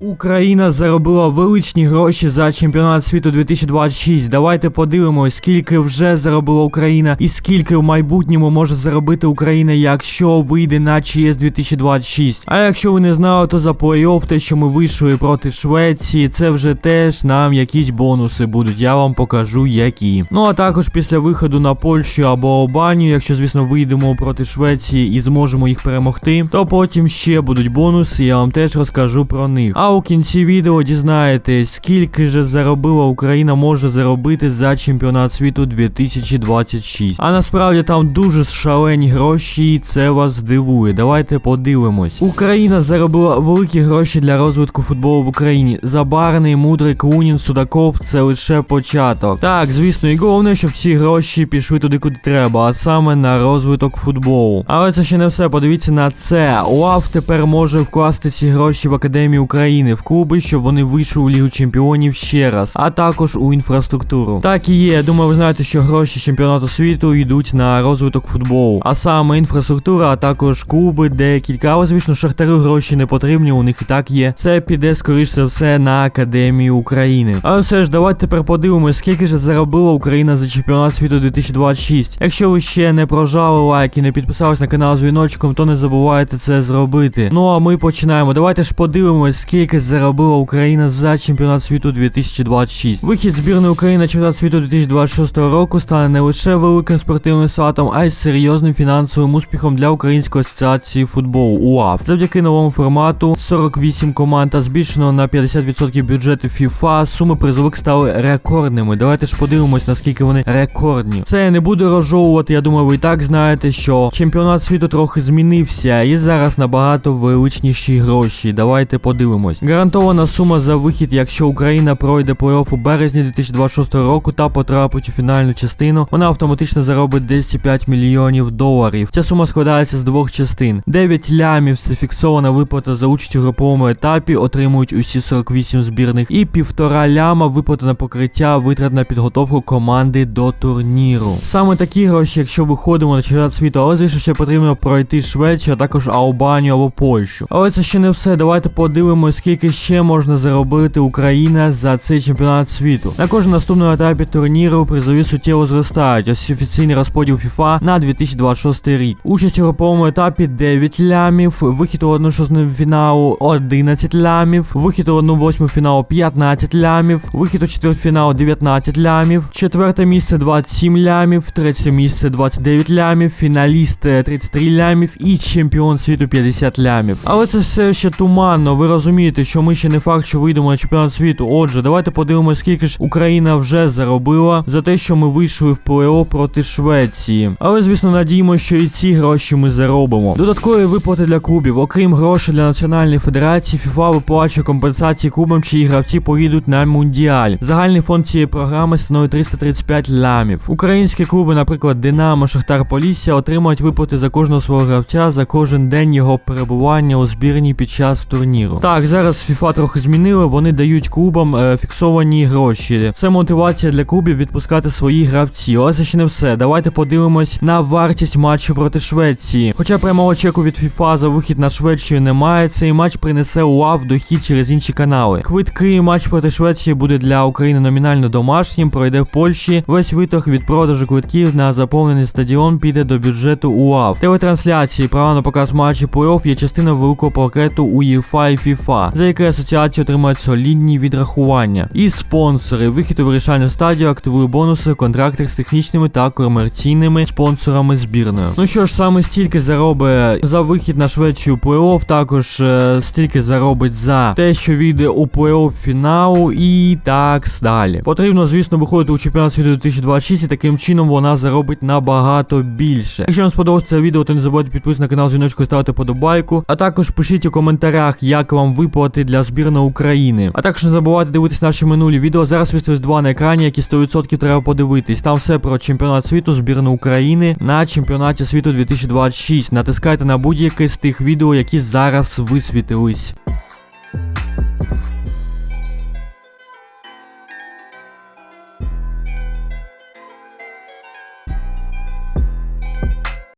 Україна заробила величні гроші за чемпіонат світу 2026. Давайте подивимось, скільки вже заробила Україна і скільки в майбутньому може заробити Україна, якщо вийде на ЧС 2026. А якщо ви не знали, то за плей-офф, те, що ми вийшли проти Швеції, це вже теж нам якісь бонуси будуть. Я вам покажу які. Ну а також після виходу на Польщу або Албанію, якщо звісно вийдемо проти Швеції і зможемо їх перемогти, то потім ще будуть бонуси. Я вам теж розкажу про них. У кінці відео дізнаєтесь, скільки же заробила Україна може заробити за чемпіонат світу 2026. А насправді там дуже шалені гроші, і це вас здивує. Давайте подивимось. Україна заробила великі гроші для розвитку футболу в Україні. Забарний, мудрий, Клунін, Судаков це лише початок. Так, звісно, і головне, щоб ці гроші пішли туди, куди треба, а саме на розвиток футболу. Але це ще не все. Подивіться на це. УАФ тепер може вкласти ці гроші в Академію України, в клуби, щоб вони вийшли у Лігу Чемпіонів ще раз, а також у інфраструктуру. Так і є. Я думаю, ви знаєте, що гроші чемпіонату світу йдуть на розвиток футболу, а саме інфраструктура, а також клуби, декілька. Але звісно, шахтарю гроші не потрібні, у них і так є. Це піде скоріш за все на Академію України. Але все ж, давайте тепер подивимось, скільки ж заробила Україна за чемпіонат світу 2026. Якщо ви ще не прожали лайк і не підписались на канал з дзвіночком, то не забувайте це зробити. Ну а ми починаємо. Давайте ж подивимось, скільки заробила Україна за чемпіонат світу 2026. Вихід збірної України на чемпіонат світу 2026 року стане не лише великим спортивним сватом, а й серйозним фінансовим успіхом для Української асоціації футболу УАФ. Завдяки новому формату 48 команд та збільшено на 50% бюджету FIFA, суми призових стали рекордними. Давайте ж подивимось, наскільки вони рекордні. Це я не буду розжовувати. Я думаю, ви і так знаєте, що чемпіонат світу трохи змінився, і зараз набагато величніші гроші. Давайте подивимось. Гарантована сума за вихід, якщо Україна пройде плей-офф у березні 2026 року та потрапить у фінальну частину, вона автоматично заробить 205 мільйонів доларів. Ця сума складається з двох частин. 9 лямів це фіксована виплата за участь у груповому етапі, отримують усі 48 збірних, і півтора ляма виплата на покриття витрат на підготовку команди до турніру. Саме такі гроші, якщо виходимо на чемпіонат світу, але звісно ще потрібно пройти Швецію, а також Албанію або Польщу. Але це ще не все. Давайте подивимось, скільки ще можна заробити Україна за цей чемпіонат світу. На кожному наступному етапі турніру призові суттєво зростають. Ось офіційний розподіл FIFA на 2026 рік. Участь у груповому етапі 9 лямів, вихід у 1-6 фіналу 11 лямів, вихід у 1-8 фіналу 15 лямів, вихід у четвертьфінал 19 лямів, четверте місце 27 лямів, третє місце 29 лямів, фіналіст е, 33 лямів і чемпіон світу 50 лямів. Але це все ще туманно. Ви розумієте, що ми ще не факт, що вийдемо на чемпіонат світу. Отже, давайте подивимося, скільки ж Україна вже заробила за те, що ми вийшли в плей-офф проти Швеції. Але звісно, надіємося, що і ці гроші ми заробимо. Додаткові виплати для клубів, окрім грошей для національної федерації, FIFA виплачує компенсації клубам, чиї гравці поїдуть на мундіаль. Загальний фонд цієї програми становить 335 лямів. Українські клуби, наприклад, Динамо, Шахтар Полісся, отримують виплати за кожного свого гравця за кожен день його перебування у збірній під час турніру. Так, зараз FIFA трохи змінили, вони дають клубам е, фіксовані гроші. Це мотивація для клубів відпускати свої гравці. Але це ще не все. Давайте подивимось на вартість матчу проти Швеції. Хоча прямого чеку від FIFA за вихід на Швецію немає, цей матч принесе УАВ дохід через інші канали. Квитки матч проти Швеції буде для України номінально домашнім, пройде в Польщі. Весь виток від продажу квитків на заповнений стадіон піде до бюджету УАВ. Телетрансляції, права на показ матчів плей-офф є частиною великого пакету УЄФА і FIFA, за яке асоціації отримають солідні відрахування. І спонсори. Вихід у вирішальну стадію активує бонуси в контрактах з технічними та комерційними спонсорами збірної. Ну що ж, саме стільки заробить за вихід на Швецію плей-офф, також е, стільки заробить за те, що війде у плей-офф фіналу і так далі. Потрібно, звісно, виходити у чемпіонат світу 2026 і таким чином вона заробить набагато більше. Якщо вам сподобалося це відео, то не забудьте підписатися на канал з дзвіночкою, ставити подобайку. А також пишіть у коментарях, як вам виплати для збірної України. А також не забувайте дивитися наші минулі відео. Зараз виставилось два на екрані, які 100% треба подивитись. Там все про чемпіонат світу, збірну України на чемпіонаті світу 2026. Натискайте на будь-яке з тих відео, які зараз висвітились.